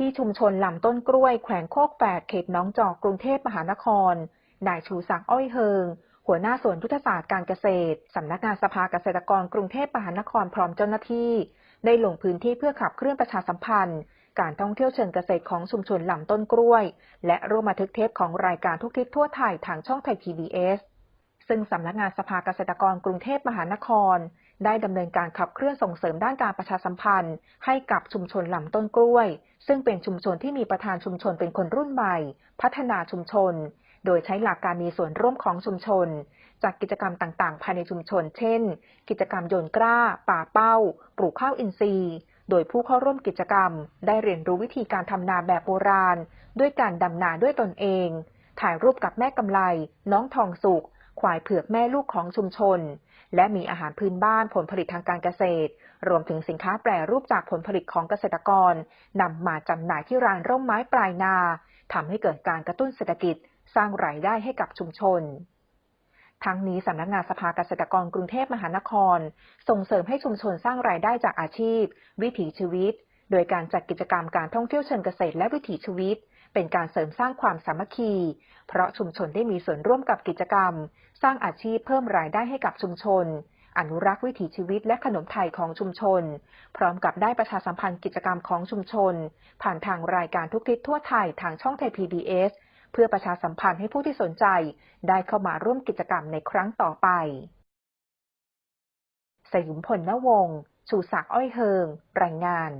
ที่ชุมชนลำต้นกล้วยแขวงโคกแฝดเขตน้องจอกกรุงเทพมหานคร นายชูศักดิ์อ้อยเฮิง หัวหน้าส่วนยุทธศาสตร์การเกษตร สำนักงานสภาเกษตรกรกรุงเทพมหานครพร้อมเจ้าหน้าที่ ได้ลงพื้นที่เพื่อขับเคลื่อนประชาสัมพันธ์ การท่องเที่ยวเชิงเกษตรของชุมชนลำต้นกล้วย และร่วมบันทึกเทปของรายการทุกทิศทั่วไทยทางช่องไทย PBS ซึ่งสำนักงานสภาเกษตรกรกรุงเทพมหานคร ได้ดำเนินการขับเคลื่อนส่งเสริมด้านการประชาสัมพันธ์ ให้กับชุมชนลำต้นกล้วย ซึ่งเป็นชุมชนที่มีประธานชุมชนเป็นคนรุ่นใหม่ พัฒนาชุมชน โดยใช้หลักการมีส่วนร่วมของชุมชน จากกิจกรรมต่างๆ ภายในชุมชน เช่น กิจกรรมโยนกล้า ป่าเป้า ปลูกข้าวอินทรีย์ โดยผู้เข้าร่วมกิจกรรม ได้เรียนรู้วิธีการทำนาแบบโบราณ ด้วยการดำนาด้วยตนเอง ถ่ายรูปกับแม่กำไล น้องทองสุก ควายเผือกแม่ลูกของชุมชน และมีอาหารพื้นบ้านผลผลิตทางการเกษตร รวมถึงสินค้าแปรรูปจากผลผลิตของเกษตรกรนำมาจำหน่ายที่ร้านร่มไม้ปลายนาทำให้เกิดการกระตุ้นเศรษฐกิจ สร้างรายได้ให้กับชุมชนทั้งนี้สำนักงานสภาเกษตรกรกรุงเทพมหานคร ส่งเสริมให้ชุมชนสร้างรายได้จากอาชีพ วิถีชีวิต โดยการจัดกิจกรรมการท่องเที่ยวเชิงเกษตรและวิถีชีวิต เป็นการเสริมสร้างความสามัคคี เพราะชุมชนได้มีส่วนร่วมกับกิจกรรม สร้างอาชีพเพิ่มรายได้ให้กับชุมชน อนุรักษ์วิถีชีวิตและขนมไทยของชุมชน พร้อมกับได้ประชาสัมพันธ์กิจกรรมของชุมชน ผ่านทางรายการทุกทิศทั่วไทยทางช่องไทย PBS เพื่อประชาสัมพันธ์ให้ผู้ที่สนใจ ได้เข้ามาร่วมกิจกรรมในครั้งต่อไปสยุมพลนวง ชูศักดิ์อ้อยเฮิง รายงาน